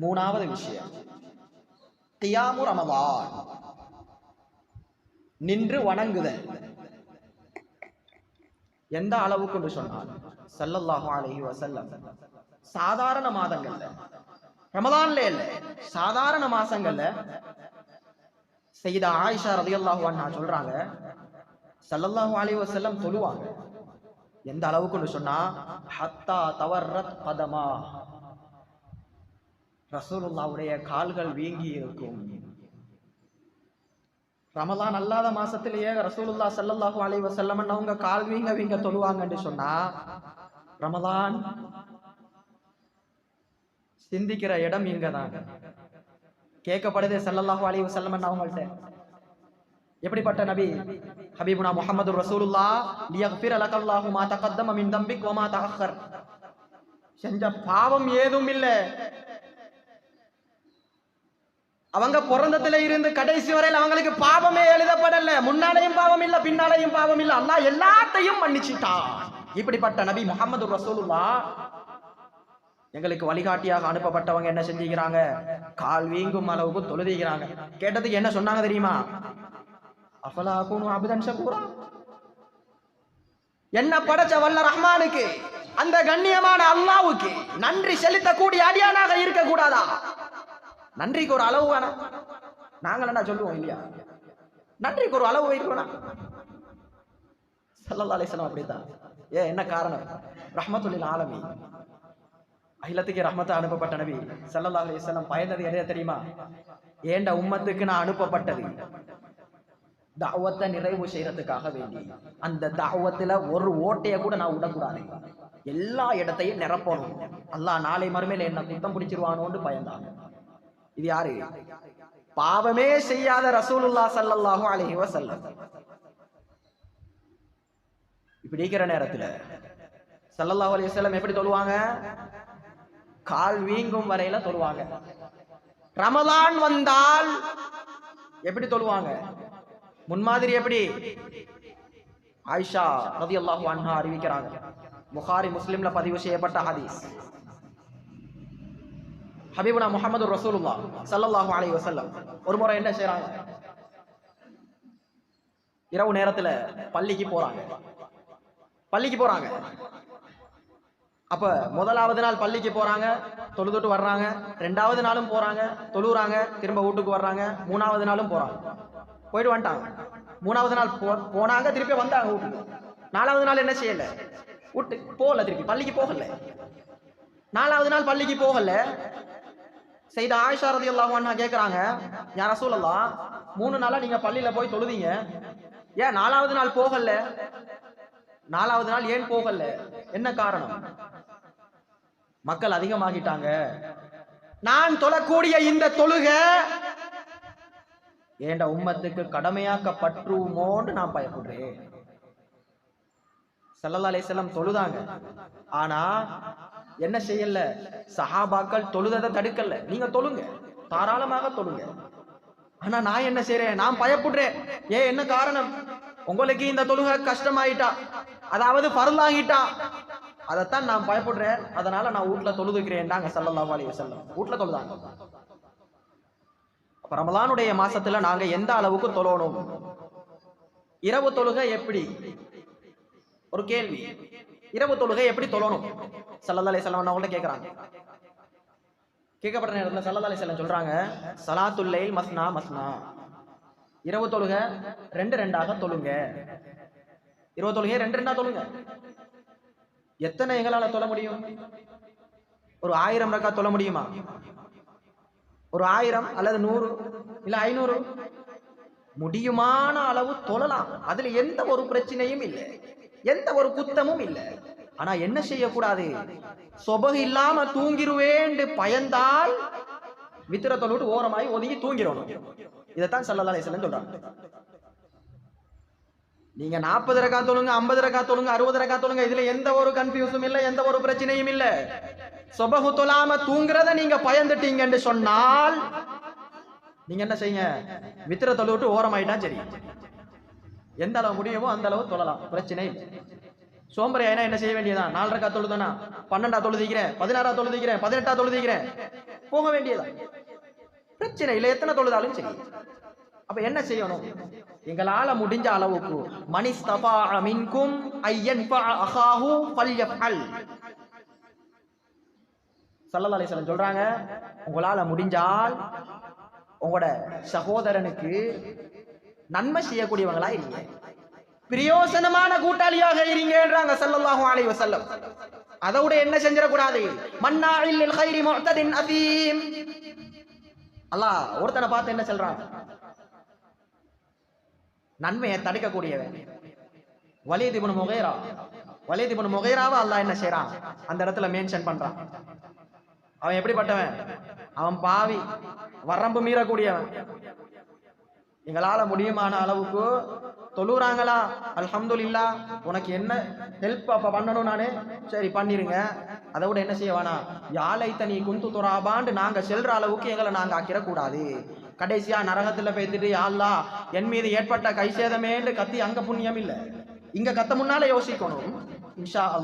மூணாவது விஷயம். தியாமு ரமதான் நின்று வணங்குதல். எந்த அளவுக்கு என்று சொன்னால் ஸல்லல்லாஹு அலைஹி சாதாரண மாதங்கள்ல ரமதான்ல இல்ல சாதாரண மாசங்கள்ல செய்த ஆயிஷா ரலியல்லாஹு அன்ஹா சொல்றாங்க சல்லல்லாஹு அலி வசல்லம் தொழுவாங்க. எந்த அளவுக்கு சொன்னா ஹத்தா தவர்ரத் பதமா ரசூலுல்லாவுடைய கால்கள் வீங்கி இருக்கும் ரமலான் அல்லாத மாசத்திலேயே ரசூலுல்லா ஸல்லல்லாஹு அலைஹி செல்லமன் அவங்க கால் வீங்க வீங்க தொழுவாங்கன்னு சொன்னா ரமலான் சிந்திக்கிற இடம் இங்க தான் கேட்கப்படுது ஸல்லல்லாஹு அலைஹி செல்லமன் அவங்கள்ட்ட எப்படிப்பட்ட நபி? ஹபீபுனா முகமது ரசூலுல்லா லியக்ஃபிர் அலகல்லாஹு மா தகத்தம மின் தம்பிக் வமா தஅக்கர் செஞ்ச பாவம் ஏதும் இல்லை. அவங்க பிறந்ததுல இருந்து கடைசி வரையில் அவங்களுக்கு பாவமே எழுதப்படல. முன்னாலையும் பாவம் இல்ல பின்னாலையும் பாவம் இல்ல அல்லா எல்லாத்தையும் மன்னிச்சிட்டான் இப்படிப்பட்ட நபி முகமது ரசூலுல்லா எங்களுக்கு வழிகாட்டியாக அனுப்பப்பட்டவங்க என்ன செஞ்சுக்கிறாங்க? கால் வீங்கும் அளவுக்கு தொழுதிக்கிறாங்க. கேட்டதுக்கு என்ன சொன்னாங்க தெரியுமா? அஃபலா அபுதன் என்ன படைச்ச வல்ல ரஹ்மானுக்கு? அந்த கண்ணியமான அல்லாவுக்கு நன்றி செலுத்தக்கூடிய அடியானாக இருக்க கூடாதா நன்றிக்கு ஒரு அளவு வேணாம். நாங்கள் என்ன சொல்லுவோம் இல்லையா? நன்றிக்கு ஒரு அளவு வைக்கணும் சல்லல்லா அலிஸ்லாம் அப்படித்தான். ஏ என்ன காரணம்? ரஹ்மத்துல்லில் ஆலமி. அகிலத்துக்கு ரஹமத்தை அனுப்பப்பட்ட நபி. சல்லல்லா அலிஸ்லாம் பயந்தது எதையா தெரியுமா? ஏண்ட உம்மத்துக்கு நான் அனுப்பப்பட்டது? தாவத்தை நிறைவு செய்யறதுக்காக வேண்டி. அந்த தாவத்துல ஒரு ஓட்டைய கூட நான் விடக்கூடாது. எல்லா இடத்தையும் நிரப்பணும். அல்லாஹ் நாளை மறுமையில என்ன குத்தம் பிடிச்சிருவானோன்னு பயந்தாங்க இது யாரு? பாவமே செய்யாத ரசூலுல்லா ஸல்லல்லாஹு அலைஹி வஸல்லம். இப்படி இருக்கிற நேரத்துல சல்லல்லாஹு அலி வல்லம் எப்படி தொழுவாங்க? கால் வீங்கும் வரையில தொழுவாங்க. ரமலான் வந்தால் எப்படி தொழுவாங்க? முன்மாதிரி எப்படி? ஆயிஷா ரலியல்லாஹு அன்ஹா அறிவிக்கிறாங்க. புகாரி முஸ்லிம்ல பதிவு செய்யப்பட்ட ஹதீஸ். ஹபீபுனா முகமது ரசூலுல்லா சல்லாஹூ அலி வசல்லம் ஒரு முறை என்ன செய்யறாங்க இரவு நேரத்துல பள்ளிக்கு போறாங்க. பள்ளிக்கு போறாங்க. அப்ப முதலாவது நாள் பள்ளிக்கு போறாங்க தொழுதுட்டு வர்றாங்க. ரெண்டாவது நாளும் போறாங்க தொழுறாங்க திரும்ப வீட்டுக்கு வர்றாங்க. மூணாவது நாளும் போறாங்க. போயிட்டு வந்துட்டாங்க. மூணாவது நாள் போ போனாங்க திருப்பி வந்தாங்க வீட்டுக்கு. நாலாவது நாள் என்ன செய்யல? விட்டு போகல திருப்பி. பள்ளிக்கு போகல. நாலாவது நாள் பள்ளிக்கு போகல. செய்த ஆயிஷா ரதி அல்லாஹான்னு கேட்குறாங்க யார் ரசூலல்லா மூணு நாளா நீங்க பள்ளியில போய் தொழுதீங்க. ஏன் நாலாவது நாள் போகல? நாலாவது நாள் ஏன் போகல? என்ன காரணம்? மக்கள் அதிகமாகிட்டாங்க. நான் தொழக்கூடிய இந்த தொழுக ஏண்ட உம்மத்துக்கு கடமையாக்கப்பட்டுமோன்னு நான் பயப்படுறேன். சல்லல்லா அலைஹிஸ்ஸலாம் தொழுதாங்க. ஆனா என்ன செய்யல? சஹாபாக்கள் தொழுததை தடுக்கல. நீங்க தொழுங்க. தாராளமாக தொழுங்க. ஆனா நான் என்ன செய்றேன்? நான் பயப்படுறேன். ஏன் என்ன காரணம்? உங்களுக்கு இந்த தொழுகை கஷ்டமாயிட்டா? அதாவது பருளாகிட்டா அதைத்தான் நான் பயப்படுறேன். அதனால நான் வீட்டுல தொழுதுக்கிறேன் நாங்க சல்லல்லாஹு அலைஹி வஸல்லம். வீட்டுல தொழுதாங்க அப்ப ரமலானுடைய மாசத்துல நாங்க எந்த அளவுக்கு தொழணும்? இரவு தொழுகை எப்படி? ஒரு கேள்வி. இரவு தொழுகை எப்படி தொழணும்? சல்லல்லா செல்லம் அவங்கள்ட்ட கேட்குறாங்க கேட்கப்பட்ட நேரத்தில் சல்லல்லா செல்லம் சொல்றாங்க சலாத்துல்லை மஸ்னா மஸ்னா. இரவு தொழுக ரெண்டு ரெண்டாக தொழுங்க. இரவு தொழுகை ரெண்டு ரெண்டா தொழுங்க. எத்தனை எங்களால தொழ முடியும்? ஒரு ஆயிரம் ரக்கா தொழ முடியுமா? ஒரு ஆயிரம் அல்லது நூறு இல்ல ஐநூறு? முடியுமான அளவு தொழலாம். அதுல எந்த ஒரு பிரச்சனையும் இல்லை. எந்த ஒரு குத்தமும் இல்லை. ஆனா என்ன செய்யக்கூடாது? சொபகு இல்லாம தூங்கிருவேண்டு பயந்தால் வித்திர விட்டு ஓரமாய் ஒதுங்கி தூங்கிடணும். இதைத்தான் சல்லல்லா அலைஹிஸ்ஸலாம் சொல்றாங்க. நீங்க நாற்பது ரக்கா தொழுங்க ஐம்பது ரக்கா தொழுங்க அறுபது ரக்கா தொழுங்க இதுல எந்த ஒரு கன்ஃபியூஸும் இல்லை எந்த ஒரு பிரச்சனையும் இல்லை. சொபகு தொழாம தூங்குறத நீங்க பயந்துட்டீங்கன்னு சொன்னால் நீங்க என்ன செய்யுங்க? வித்திர தொழுவிட்டு ஓரமாயிட்டா சரி. எந்த அளவு முடியுமோ அந்த அளவு தொழலாம். பிரச்சனை சோம்பரை சோம்பரையா என்ன செய்ய வேண்டியதான் நாலரைக்கா ரக்கா பன்னெண்டா தொழுதிக்கிறேன் பதினாறா தொழுதிக்கிறேன் பதினெட்டா தொழுதிக்கிறேன். போக வேண்டியதான் பிரச்சனை இல்லை எத்தனை தொழுதாலும் சரி. அப்ப என்ன செய்யணும்? எங்களால முடிஞ்ச அளவுக்கு மனிஸ்தபா மின்கும் ஐயன் அஹாஹு ஃபல்யஃஅல் சொல்றாங்க உங்களால முடிஞ்சால் உங்களோட சகோதரனுக்கு நன்மை செய்யக்கூடியவங்களா இருங்க பிரயோசனமான கூட்டாளியாக இருங்கன்றாங்க சல்லல்லாஹு அலைஹி வஸல்லம். அதோட விட என்ன செஞ்சிடக்கூடாது? மன்னாஇல் லில் கைரி முஅ்ததின் அதீம் அல்லாஹ் ஒருத்தனை பார்த்து என்ன சொல்றான்? நன்மையை தடுக்கக்கூடியவன். Walid ibn Mughira. Walid ibn முகைராவை Allah என்ன செய்றான்? அந்த இடத்துல மென்ஷன் பண்றான். அவன் எப்படிப்பட்டவன்? அவன் பாவி வரம்பு மீறக்கூடியவன். எங்களால முடியுமான அளவுக்கு தொழுறாங்களா அல்ஹம்துல்லா உனக்கு என்ன ஹெல்ப் அப்போ பண்ணணும் நானே? சரி பண்ணிருங்க. அதை விட என்ன செய்ய வேணாம்? யாழை தனி குந்து துறாபாண்டு நாங்கள் செல்ற அளவுக்கு எங்களை நாங்கள் ஆக்கிடக்கூடாது. கடைசியாக நரகத்தில் பேத்துட்டு யாழ்லா என் மீது ஏற்பட்ட கைசேதமேன்னு கத்தி அங்கே புண்ணியம் இல்லை. இங்கே கத்த முன்னால யோசிக்கணும். இன்ஷா அல்லாஹ்.